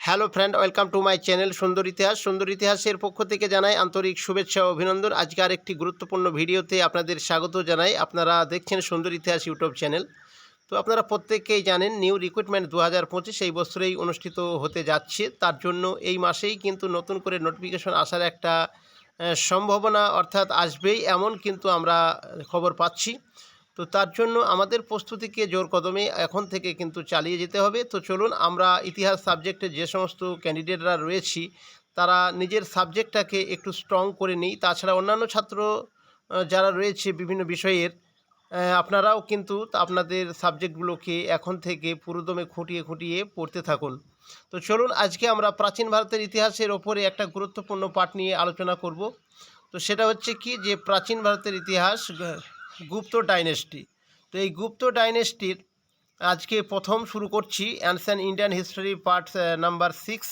Hello friend, welcome to my channel সুন্দর ইতিহাস। সুন্দর ইতিহাসের পক্ষ থেকে জানাই আন্তরিক শুভেচ্ছা ও অভিনন্দন। আজকে আর একটি গুরুত্বপূর্ণ ভিডিওতে আপনাদের স্বাগত জানাই। আপনারা দেখছেন সুন্দর ইতিহাস ইউটিউব চ্যানেল। তো আপনারা প্রত্যেকেই জানেন, নিউ রিক্রুটমেন্ট দু হাজার পঁচিশ এই বছরেই অনুষ্ঠিত হতে যাচ্ছে। তার জন্য এই মাসেই কিন্তু নতুন করে নোটিফিকেশন আসার একটা সম্ভাবনা অর্থাৎ আসবেই। এমন কিন্তু আমরা খবর পাচ্ছি। তো তার জন্য আমাদের প্রস্তুতিকে জোর কদমে এখন থেকে কিন্তু চালিয়ে যেতে হবে। তো চলুন আমরা ইতিহাস সাবজেক্টে যে সমস্ত ক্যান্ডিডেটরা রয়েছি, তারা নিজের সাবজেক্টটাকে একটু স্ট্রং করে নিই। তাছাড়া অন্যান্য ছাত্র যারা রয়েছে বিভিন্ন বিষয়ের আপনারাও কিন্তু আপনাদের সাবজেক্টগুলোকে এখন থেকে পুরোদমে খুঁটিয়ে খুঁটিয়ে পড়তে থাকুন। তো চলুন আজকে আমরা প্রাচীন ভারতের ইতিহাসের ওপরে একটা গুরুত্বপূর্ণ পাঠ নিয়ে আলোচনা করব। তো সেটা হচ্ছে কি যে প্রাচীন ভারতের ইতিহাস গুপ্ত ডাইনেস্টি। তো এই গুপ্ত ডাইনেস্টির আজকে প্রথম শুরু করছি ancient Indian history part number six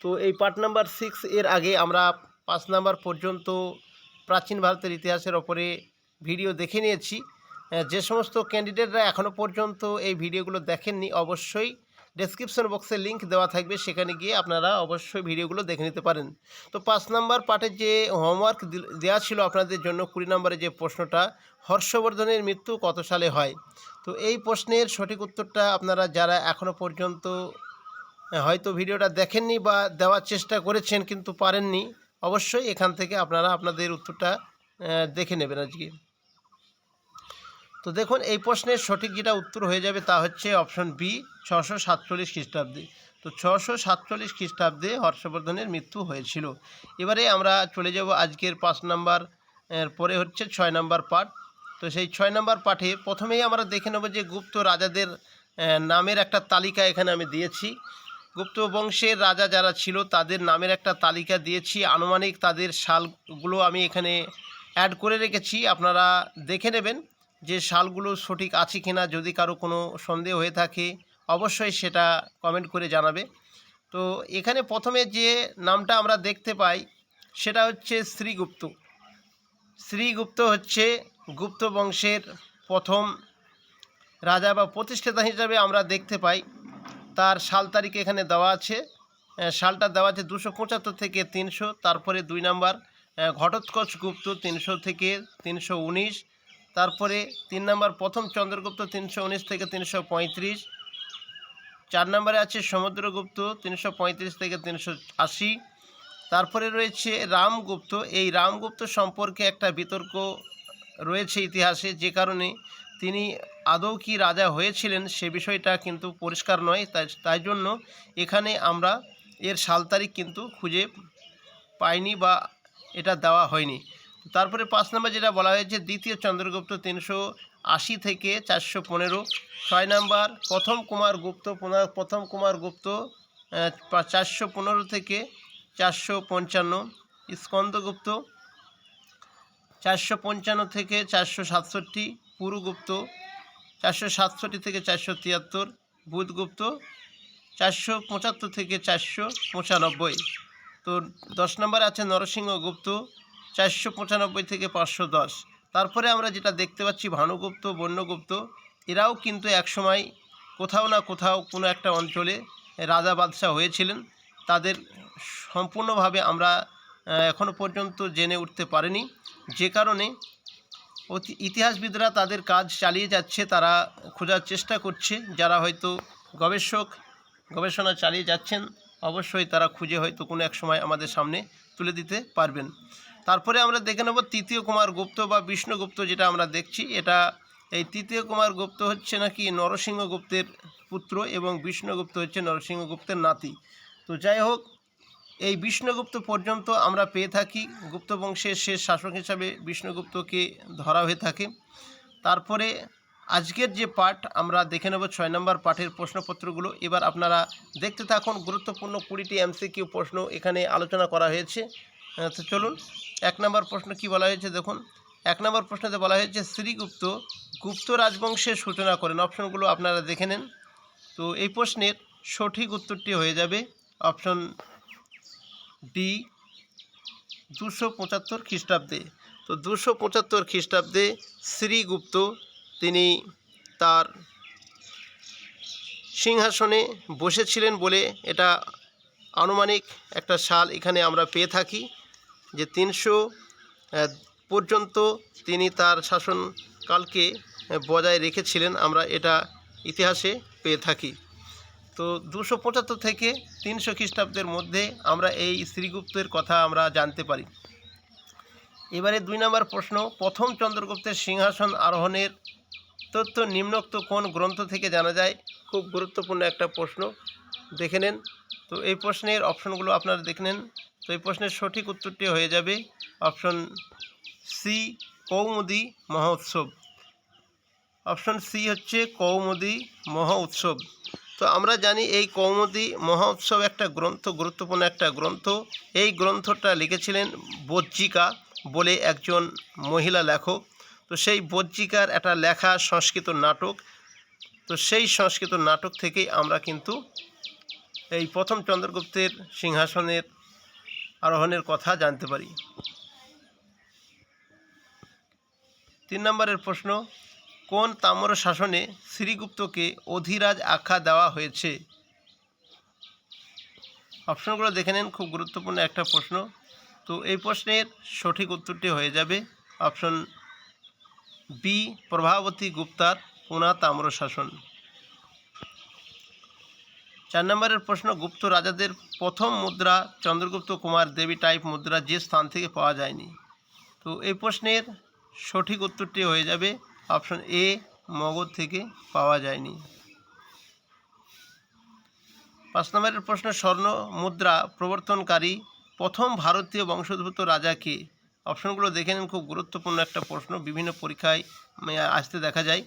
তো এই পার্ট নাম্বার সিক্স এর আগে আমরা পাঁচ নাম্বার পর্যন্ত প্রাচীন ভারতের ইতিহাসের ওপরে ভিডিও দেখে নিয়েছি। যে সমস্ত ক্যান্ডিডেটরা এখনও পর্যন্ত এই ভিডিওগুলো দেখেননি, অবশ্যই ডেসক্রিপশন বক্সে লিংক দেওয়া থাকবে, সেখানে গিয়ে আপনারা অবশ্যই ভিডিওগুলো দেখে নিতে পারেন। তো পাঁচ নাম্বার পার্টের যে হোমওয়ার্ক দেওয়া ছিল আপনাদের জন্য, কুড়ি নম্বরে যে প্রশ্নটা, হর্ষবর্ধনের মৃত্যু কত সালে হয়? তো এই প্রশ্নের সঠিক উত্তরটা আপনারা যারা এখনও পর্যন্ত হয়তো ভিডিওটা দেখেননি বা দেওয়ার চেষ্টা করেছেন কিন্তু পারেননি, অবশ্যই এখান থেকে আপনারা আপনাদের উত্তরটা দেখে নেবেন আজকে। তো দেখুন, এই প্রশ্নের সঠিক যেটা উত্তর হয়ে যাবে তা হচ্ছে অপশন বি, ছশো সাতচল্লিশ খ্রিস্টাব্দে। তো ছশো সাতচল্লিশ খ্রিস্টাব্দে হর্ষবর্ধনের মৃত্যু হয়েছিল। এবারে আমরা চলে যাব আজকের পাঁচ নাম্বার পরে হচ্ছে ছয় নাম্বার পাঠ। তো সেই ছয় নাম্বার পাঠে প্রথমেই আমরা দেখে নেব যে গুপ্ত রাজাদের নামের একটা তালিকা এখানে আমি দিয়েছি। গুপ্ত বংশের রাজা যারা ছিল, তাদের নামের একটা তালিকা দিয়েছি। আনুমানিক তাদের সালগুলো আমি এখানে অ্যাড করে রেখেছি। আপনারা দেখে নেবেন। যে সালগুলো সঠিক আছে কি না যদি কারও কোনো সন্দেহ হয়ে থাকে, অবশ্যই সেটা কমেন্ট করে জানাবে। তো এখানে প্রথমে যে নামটা আমরা দেখতে পাই, সেটা হচ্ছে শ্রীগুপ্ত। শ্রীগুপ্ত হচ্ছে গুপ্ত বংশের প্রথম রাজা বা প্রতিষ্ঠাতা হিসাবে আমরা দেখতে পাই। তার সাল তারিখ এখানে দেওয়া আছে। সালটা দেওয়া আছে দুশো পঁচাত্তর থেকে তিনশো, তারপরে দুই নাম্বার ঘটোৎকচ গুপ্ত তিনশো থেকে তিনশো উনিশ তারপরে তিন নম্বর প্রথম চন্দ্রগুপ্ত তিনশো উনিশ থেকে তিনশো পঁয়ত্রিশ। চার নম্বরে আছে সমুদ্রগুপ্ত তিনশো পঁয়ত্রিশ থেকে তিনশো আশি। তারপরে রয়েছে রামগুপ্ত। এই রামগুপ্ত সম্পর্কে একটা বিতর্ক রয়েছে ইতিহাসে, যে কারণে তিনি আদৌ কি রাজা হয়েছিলেন সে বিষয়টা কিন্তু পরিষ্কার নয়। তাই তাই জন্য এখানে আমরা এর সাল তারিখ কিন্তু খুঁজে পাইনি বা এটা দেওয়া হয়নি। তারপরে পাঁচ নম্বর যেটা বলা হয়েছে, দ্বিতীয় চন্দ্রগুপ্ত তিনশো আশি থেকে চারশো পনেরো। ছয় নাম্বার, প্রথম কুমার গুপ্ত প্রথম কুমার গুপ্ত চারশো পনেরো থেকে চারশো পঞ্চান্ন। স্কন্দগুপ্ত চারশো পঞ্চান্ন থেকে চারশো সাতষট্টি। পুরুগুপ্ত, চারশো সাতষট্টি থেকে চারশো তিয়াত্তর। বুধগুপ্ত, চারশো পঁচাত্তর থেকে চারশো পঁচানব্বই। তো দশ নম্বরে আছে নরসিংহগুপ্ত চারশো পঁচানব্বই থেকে পাঁচশো দশ। তারপরে আমরা যেটা দেখতে পাচ্ছি ভানুগুপ্ত বন্যগুপ্ত এরাও কিন্তু একসময় কোথাও না কোথাও কোনো একটা অঞ্চলে রাজা বাদশাহ হয়েছিলেন। তাদের সম্পূর্ণভাবে আমরা আহ, এখনও পর্যন্ত জেনে উঠতে পারিনি। যে কারণে অতি- ইতিহাসবিদরা তাদের কাজ চালিয়ে যাচ্ছে তারা খোঁজার চেষ্টা করছে। যারা হয়তো গবেষক গবেষণা চালিয়ে যাচ্ছেন অবশ্যই তারা খুঁজে হয়তো কোনো এক সময় আমাদের সামনে তুলে দিতে পারবেন। তারপরে আমরা দেখে নেব তৃতীয় কুমার গুপ্ত বা বিষ্ণুগুপ্ত যেটা আমরা দেখছি। এটা এই তৃতীয় কুমার গুপ্ত হচ্ছে নাকি নরসিংহগুপ্তের পুত্র এবং বিষ্ণুগুপ্ত হচ্ছে নরসিংহগুপ্তের নাতি। তো যাই হোক, এই বিষ্ণুগুপ্ত পর্যন্ত আমরা পেয়ে থাকি। গুপ্ত বংশের শেষ শাসক হিসাবে বিষ্ণুগুপ্তকে ধরা হয়ে থাকে। তারপরে আজকের যে পাঠ, আমরা দেখে নেব ছয় নম্বর পাঠের প্রশ্নপত্রগুলো। এবার আপনারা দেখতে থাকুন, গুরুত্বপূর্ণ কুড়িটি এমসি এমসিকিউ প্রশ্ন এখানে আলোচনা করা হয়েছে। তো চলুন। এক নম্বর প্রশ্ন কি বলা হয়েছে দেখুন। এক নম্বর প্রশ্নতে বলা হয়েছে, শ্রীগুপ্ত গুপ্ত রাজবংশের সূচনা করেন। অপশনগুলো আপনারা দেখে নেন। তো এই প্রশ্নের সঠিক উত্তরটি হয়ে যাবে অপশন ডি, দুশো পঁচাত্তর খ্রিস্টাব্দে। তো দুশো পঁচাত্তর খ্রিস্টাব্দে শ্রীগুপ্ত, তিনি তার সিংহাসনে বসেছিলেন বলে এটা আনুমানিক একটা সাল এখানে আমরা পেয়ে থাকি। যে তিনশো পর্যন্ত তিনি তার শাসনকালকে বজায় রেখেছিলেন, আমরা এটা ইতিহাসে পেয়ে থাকি। তো দুশো পঁচাত্তর থেকে তিনশো খ্রিস্টাব্দের মধ্যে আমরা এই শ্রীগুপ্তের কথা আমরা জানতে পারি। এবারে দুই নম্বর প্রশ্ন, প্রথম চন্দ্রগুপ্তের সিংহাসন আরোহণের তথ্য নিম্নোক্ত কোন গ্রন্থ থেকে জানা যায়? খুব গুরুত্বপূর্ণ একটা প্রশ্ন, দেখে নেন। তো এই প্রশ্নের অপশনগুলো আপনারা দেখে নেন। তো এই প্রশ্নের সঠিক উত্তরটি হয়ে যাবে option C Kaumudi Mahotsav option C হচ্ছে কৌমুদি মহা উৎসব। তো আমরা জানি এই কৌমুদি মহা উৎসব একটা গ্রন্থ, গুরুত্বপূর্ণ একটা গ্রন্থ। এই গ্রন্থটা লিখেছিলেন বজ্জিকা বলে একজন মহিলা লেখক। তো সেই বজ্জিকার একটা লেখা সংস্কৃত নাটক। তো সেই সংস্কৃত নাটক থেকেই আমরা কিন্তু এই প্রথম চন্দ্রগুপ্তের সিংহাসনের আরোহণের কথা জানতে পারি। তিন নম্বরের প্রশ্ন, কোন তাম্র শাসনে শ্রীগুপ্তকে অধিরাজ আখ্যা দেওয়া হয়েছে? অপশনগুলো দেখে নেন, খুব গুরুত্বপূর্ণ একটা প্রশ্ন। তো এই প্রশ্নের সঠিক উত্তরটি হয়ে যাবে অপশন বি, প্রভাবতী গুপ্তার পুনা তাম্র শাসন। চার নম্বরের প্রশ্ন, গুপ্ত রাজাদের প্রথম মুদ্রা চন্দ্রগুপ্ত কুমার দেবী টাইপ মুদ্রা যে স্থান থেকে পাওয়া যায়নি। তো এই প্রশ্নের সঠিক উত্তরটি হয়ে যাবে অপশন এ মগধ থেকে পাওয়া যায়নি। পাঁচ নম্বরের প্রশ্ন, স্বর্ণ মুদ্রা প্রবর্তনকারী প্রথম ভারতীয় বংশোদ্ভূত রাজাকে অপশনগুলো দেখে নিন, খুব গুরুত্বপূর্ণ একটা প্রশ্ন, বিভিন্ন পরীক্ষায় আসতে দেখা যায়।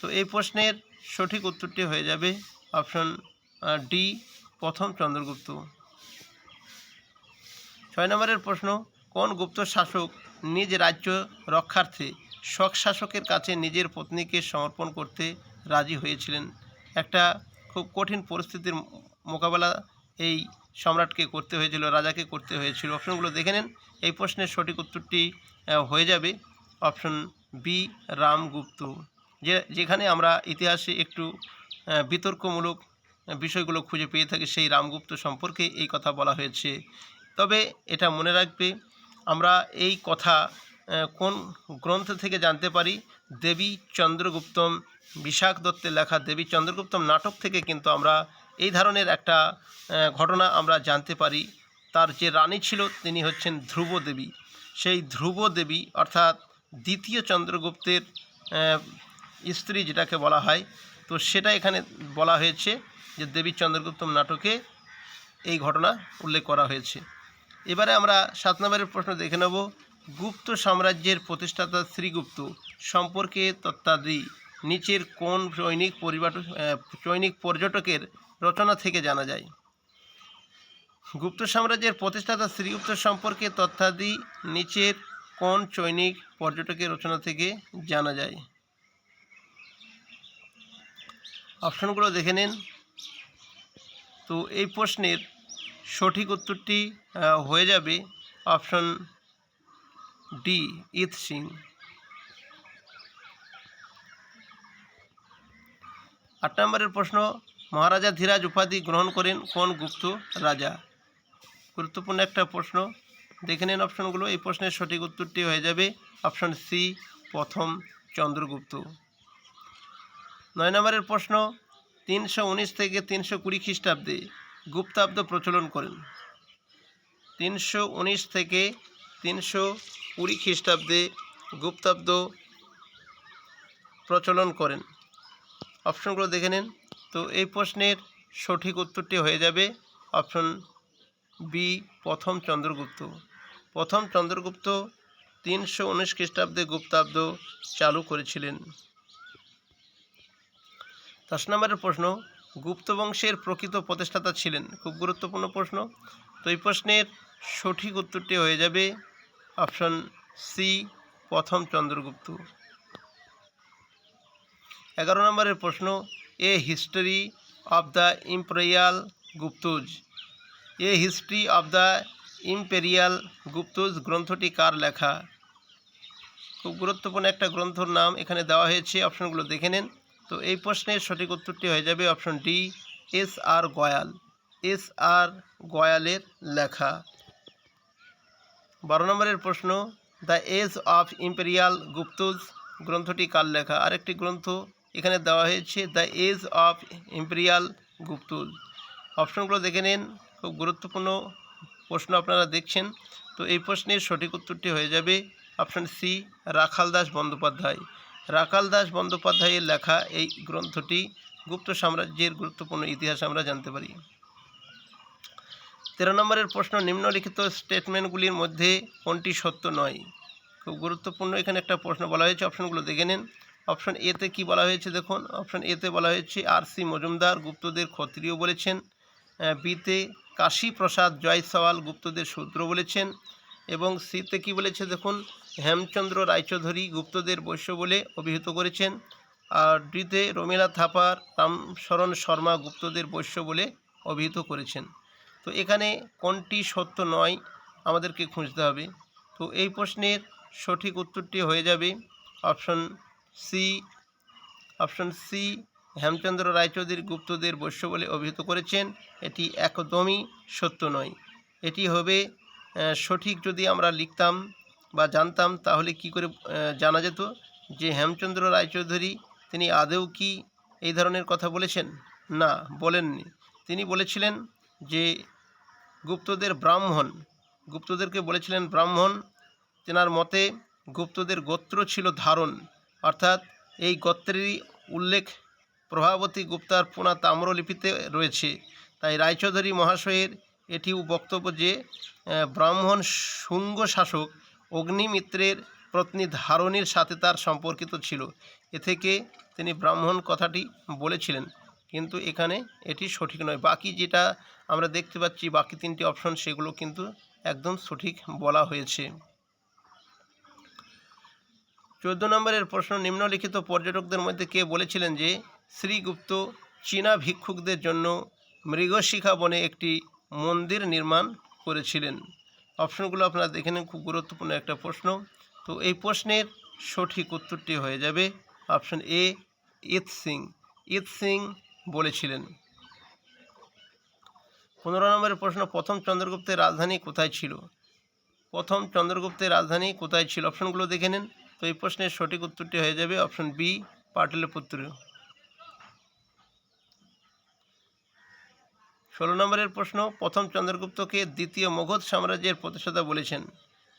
তো এই প্রশ্নের সঠিক উত্তরটি হয়ে যাবে অপশন ডি, প্রথম চন্দ্রগুপ্ত। ছয় নম্বরের প্রশ্ন, কোন গুপ্ত শাসক নিজ রাজ্য রক্ষার্থে শক শাসকের কাছে নিজের পত্নীকে সমর্পণ করতে রাজি হয়েছিলেন? একটা খুব কঠিন পরিস্থিতির মোকাবেলা এই সম্রাটকে করতে হয়েছিল, রাজাকে করতে হয়েছিল। অপশনগুলো দেখে নেন। এই প্রশ্নের সঠিক উত্তরটি হয়ে যাবে অপশন বি, রামগুপ্ত। যে, যেখানে আমরা ইতিহাসে একটু বিতর্কমূলক বিষয়গুলো খুঁজে পেয়ে থাকি সেই রামগুপ্ত সম্পর্কে এই কথা বলা হয়েছে। তবে এটা মনে রাখবে, আমরা এই কথা কোন গ্রন্থ থেকে জানতে পারি? দেবী চন্দ্রগুপ্তম বিশাখ দত্তের লেখা দেবী চন্দ্রগুপ্তম নাটক থেকে কিন্তু আমরা এই ধরনের একটা ঘটনা আমরা জানতে পারি। তার যে রানী ছিল, তিনি হচ্ছেন ধ্রুব দেবী। সেই ধ্রুব দেবী, অর্থাৎ দ্বিতীয় চন্দ্রগুপ্তের স্ত্রী যেটাকে বলা হয় তো সেটা এখানে বলা হয়েছে যে দেবী চন্দ্রগুপ্তম নাটকে এই ঘটনা উল্লেখ করা হয়েছে। এবারে আমরা সাত নম্বরের প্রশ্ন দেখে নেব। গুপ্ত সাম্রাজ্যের প্রতিষ্ঠাতা শ্রীগুপ্ত সম্পর্কে তত্ত্বাদি নিচের কোন চৈনিক পরিবার চৈনিক পর্যটকের রচনা থেকে জানা যায়? গুপ্ত সাম্রাজ্যের প্রতিষ্ঠাতা শ্রীগুপ্ত সম্পর্কে তথ্যাদি নিচের কোন চৈনিক পর্যটকের রচনা থেকে জানা যায়? অপশনগুলো দেখে নিন। তো এই প্রশ্নের সঠিক উত্তরটি হয়ে যাবে অপশন ডি, ইত সিং। আট নম্বরের প্রশ্ন, মহারাজা ধীরাজ উপাধি গ্রহণ করেন কোন গুপ্ত রাজা? গুরুত্বপূর্ণ একটা প্রশ্ন। দেখে নিন অপশনগুলো, এই প্রশ্নের সঠিক উত্তরটি হয়ে যাবে অপশন সি, প্রথম চন্দ্রগুপ্ত। নয় নম্বরের প্রশ্ন, তিনশো উনিশ থেকে তিনশো কুড়ি খ্রিস্টাব্দে গুপ্তাব্দ প্রচলন করেন। তিনশো উনিশ থেকে তিনশো কুড়ি খ্রিস্টাব্দে গুপ্তাব্দ প্রচলন করেন। অপশনগুলো দেখে নিন। তো এই প্রশ্নের সঠিক উত্তরটি হয়ে যাবে অপশন বি, প্রথম চন্দ্রগুপ্ত। প্রথম চন্দ্রগুপ্ত তিনশো উনিশ খ্রিস্টাব্দে গুপ্তাব্দ চালু করেছিলেন। দশ নম্বরের প্রশ্ন, গুপ্ত বংশের প্রকৃত প্রতিষ্ঠাতা ছিলেন। খুব গুরুত্বপূর্ণ প্রশ্ন। তো এই প্রশ্নের সঠিক উত্তরটি হয়ে যাবে অপশন সি, প্রথম চন্দ্রগুপ্ত। এগারো নম্বরের প্রশ্ন, a history of the imperial Guptas. A history of the imperial Guptas গ্রন্থটি কার লেখা? খুব গুরুত্বপূর্ণ একটা গ্রন্থর নাম এখানে দেওয়া হয়েছে, অপশনগুলো দেখে নেন। তো এই প্রশ্নের সঠিক উত্তরটি হয়ে যাবে option D, S R Goyal. S R গয়ালের লেখা। বারো নম্বরের প্রশ্ন, the age of imperial Guptas গ্রন্থটি কার লেখা? আরেকটি গ্রন্থ এখানে দেওয়া হয়েছে, the age of imperial Guptas. অপশনগুলো দেখে নিন, খুব গুরুত্বপূর্ণ প্রশ্ন আপনারা দেখছেন। তো এই প্রশ্নের সঠিক উত্তরটি হয়ে যাবে অপশন সি রাখাল দাস বন্দ্যোপাধ্যায়। রাখাল দাস বন্দ্যোপাধ্যায়ের লেখা এই গ্রন্থটি গুপ্ত সাম্রাজ্যের গুরুত্বপূর্ণ ইতিহাস আমরা জানতে পারি। তেরো নম্বরের প্রশ্ন, নিম্নলিখিত স্টেটমেন্টগুলির মধ্যে কোনটি সত্য নয়? খুব গুরুত্বপূর্ণ এখানে একটা প্রশ্ন বলা হয়েছে অপশনগুলো দেখে নিন। অপশন এতে কি বলা হয়েছে দেখুন অপশন এতে বলা হয়েছে আর সি মজুমদার গুপ্তদের ক্ষত্রিয় বলেছেন বিতে কাশী প্রসাদ জয়সওয়াল গুপ্তদের শূদ্র বলেছেন, এবং সিতে কি বলেছে দেখুন হেমচন্দ্র রায়চৌধুরী গুপ্তদের বৈশ্য বলে অভিহিত করেছেন। আর ডিতে রমিলা থাপার রামশরণ শর্মা গুপ্তদের বৈশ্য বলে অভিহিত করেছেন। তো এখানে কোনটি সত্য নয় আমাদেরকে খুঁজতে হবে। তো এই প্রশ্নের সঠিক উত্তরটি হয়ে যাবে option C option C, Hemchandra Raychaudhuri গুপ্তদের বৈশ্য বলে অভিহিত করেছেন। এটি একদমই সত্য নয়। এটি হবে সঠিক যদি আমরা লিখতাম বা জানতাম, তাহলে কি করে জানা যেত যে হেমচন্দ্র রায়চৌধুরী তিনি আদৌ কি এই ধরনের কথা বলেছেন? না, বলেননি। তিনি বলেছিলেন যে গুপ্তদের ব্রাহ্মণ, গুপ্তদেরকে বলেছিলেন ব্রাহ্মণ, তেনার মতে গুপ্তদের গোত্র ছিল ধারণ। অর্থাৎ এই গোত্রেরই উল্লেখ প্রভাবতী গুপ্তার পুনা তাম্রলিপিতে রয়েছে। তাই রায়চৌধুরী মহাশয়ের এটিও বক্তব্য যে ব্রাহ্মণ শুঙ্গ শাসক অগ্নিমিত্রের পত্নী ধারণীর সাথে তার সম্পর্কিত ছিল। এ থেকে তিনি ব্রাহ্মণ কথাটি বলেছিলেন, কিন্তু এখানে এটি সঠিক নয়। বাকি যেটা আমরা দেখতে পাচ্ছি, বাকি তিনটি অপশন, সেগুলো কিন্তু একদম সঠিক বলা হয়েছে। চোদ্দ নম্বরের প্রশ্ন, নিম্নলিখিত পর্যটকদের মধ্যে কে বলেছিলেন যে, শ্রীগুপ্ত চীনা ভিক্ষুকদের জন্য মৃগশিখা বনে একটি মন্দির নির্মাণ করেছিলেন? অপশনগুলো আপনারা দেখে নিন, খুব গুরুত্বপূর্ণ একটা প্রশ্ন। তো এই প্রশ্নের সঠিক উত্তরটি হয়ে যাবে option A I Tsing. I Tsing বলেছিলেন, পনেরো নম্বরের প্রশ্ন, প্রথম চন্দ্রগুপ্তের রাজধানী কোথায় ছিল? প্রথম চন্দ্রগুপ্তের রাজধানী কোথায় ছিল? অপশনগুলো দেখে নিন। তো এই প্রশ্নের সঠিক উত্তরটি হয়ে যাবে অপশন বি, পাটলিপুত্র। ষোলো নম্বরের প্রশ্ন, প্রথম চন্দ্রগুপ্তকে দ্বিতীয় মগধ সাম্রাজ্যের প্রতিষ্ঠাতা বলেছেন।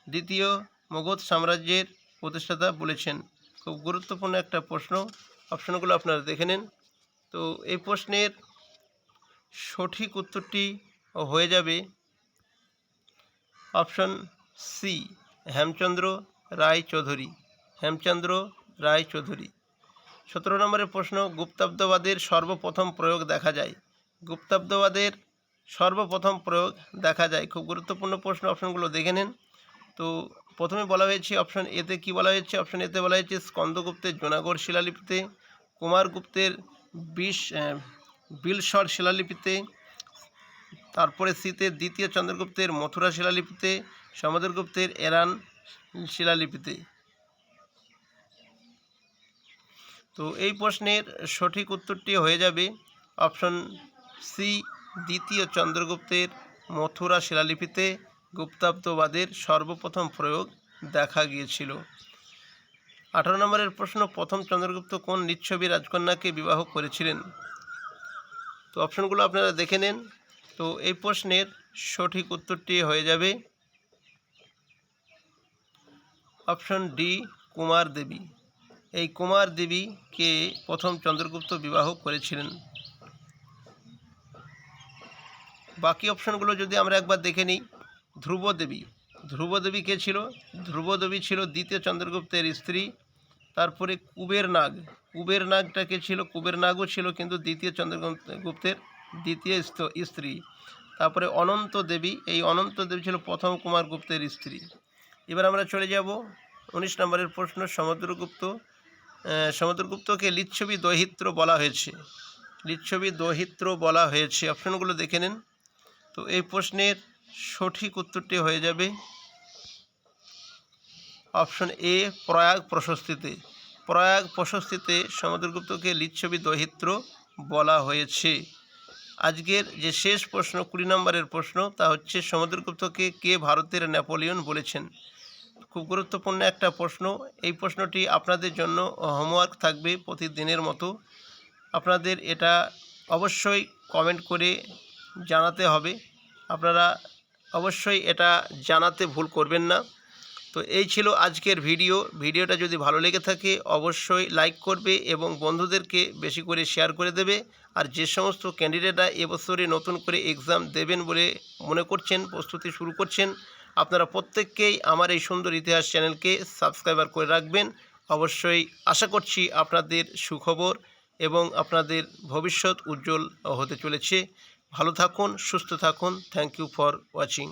দ্বিতীয় মগধ সাম্রাজ্যের প্রতিষ্ঠাতা বলেছেন। খুব গুরুত্বপূর্ণ একটা প্রশ্ন, অপশনগুলো আপনারা দেখে নিন। তো এই প্রশ্নের সঠিক উত্তরটি হয়ে যাবে অপশন সি, হেমচন্দ্র রায় চৌধুরী হেমচন্দ্র রায় চৌধুরী সতেরো নম্বরের প্রশ্ন, গুপ্তাব্দবাদের সর্বপ্রথম প্রয়োগ দেখা যায়। গুপ্তাব্দবাদের সর্বপ্রথম প্রয়োগ দেখা যায়। খুব গুরুত্বপূর্ণ প্রশ্ন অপশনগুলো দেখে নিন। তো প্রথমে বলা হয়েছে অপশন এতে কি বলা হয়েছে? অপশন এতে বলা হয়েছে স্কন্দগুপ্তের জোনাগড় শিলালিপিতে, কুমারগুপ্তের বিশ বিলসর শিলালিপিতে, তারপরে শীতের দ্বিতীয় চন্দ্রগুপ্তের মথুরা শিলালিপিতে, সমুদ্রগুপ্তের এরান শিলালিপিতে। তো এই প্রশ্নের সঠিক উত্তরটি হয়ে যাবে অপশন সি দ্বিতীয় চন্দ্রগুপ্তের মথুরা শিলালিপিতে গুপ্তাব্দবাদের সর্বপ্রথম প্রয়োগ দেখা গিয়েছিল। আঠারো নম্বরের প্রশ্ন, প্রথম চন্দ্রগুপ্ত কোন নিচ্ছবি রাজকন্যাকে বিবাহ করেছিলেন? তো অপশনগুলো আপনারা দেখে নেন। তো এই প্রশ্নের সঠিক উত্তরটি হয়ে যাবে অপশন ডি, কুমার দেবী। এই কুমার দেবীকে প্রথম চন্দ্রগুপ্ত বিবাহ করেছিলেন। বাকি অপশনগুলো যদি আমরা একবার দেখে নিই, ধ্রুবদেবী। ধ্রুবদেবী কে ছিল? ধ্রুবদেবী ছিল দ্বিতীয় চন্দ্রগুপ্তের স্ত্রী, তারপরে কুবের নাগ কুবের নাগটা কে ছিল? কুবের নাগও ছিল কিন্তু দ্বিতীয় চন্দ্রগুপ্তের দ্বিতীয় স্ত- স্ত্রী। তারপরে অনন্ত দেবী এই অনন্ত দেবী ছিল প্রথম কুমার গুপ্তের স্ত্রী। এবার আমরা চলে যাব উনিশ নম্বরের প্রশ্ন, সমুদ্রগুপ্ত। সমুদ্রগুপ্তকে লিচ্ছবি দহিত্র বলা হয়েছে। লিচ্ছবি দহিত্র বলা হয়েছে। অপশনগুলো দেখে নিন। তো এই প্রশ্নের সঠিক উত্তরটি হয়ে যাবে অপশন এ, প্রয়াগ প্রশস্তিতে। প্রয়াগ প্রশস্তিতে সমুদ্রগুপ্তকে লিচ্ছবি দহিত্র বলা হয়েছে। আজকের যে শেষ প্রশ্ন, কুড়ি নম্বরের প্রশ্ন, তা হচ্ছে সমুদ্রগুপ্তকে কে ভারতের নেপোলিয়ন বলেছেন? খুব গুরুত্বপূর্ণ একটা প্রশ্ন। এই প্রশ্নটি আপনাদের জন্য হোমওয়ার্ক থাকবে প্রতিদিনের মতো। আপনাদের এটা অবশ্যই কমেন্ট করে জানাতে হবে। আপনারা অবশ্যই এটা জানাতে ভুল করবেন না। তো এই ছিল আজকের ভিডিও। ভিডিওটা যদি ভালো লেগে থাকে, অবশ্যই লাইক করবে এবং বন্ধুদেরকে বেশি করে শেয়ার করে দেবে। আর যে সমস্ত ক্যান্ডিডেটরা এবছরে নতুন করে এক্সাম দেবেন বলে মনে করছেন, প্রস্তুতি শুরু করছেন, আপনারা প্রত্যেককেই আমার এই সুন্দর ইতিহাস চ্যানেলকে সাবস্ক্রাইবার করে রাখবেন। অবশ্যই আশা করছি আপনাদের সুখবর এবং আপনাদের ভবিষ্যৎ উজ্জ্বল হতে চলেছে। ভালো থাকুন সুস্থ থাকুন। Thank you for watching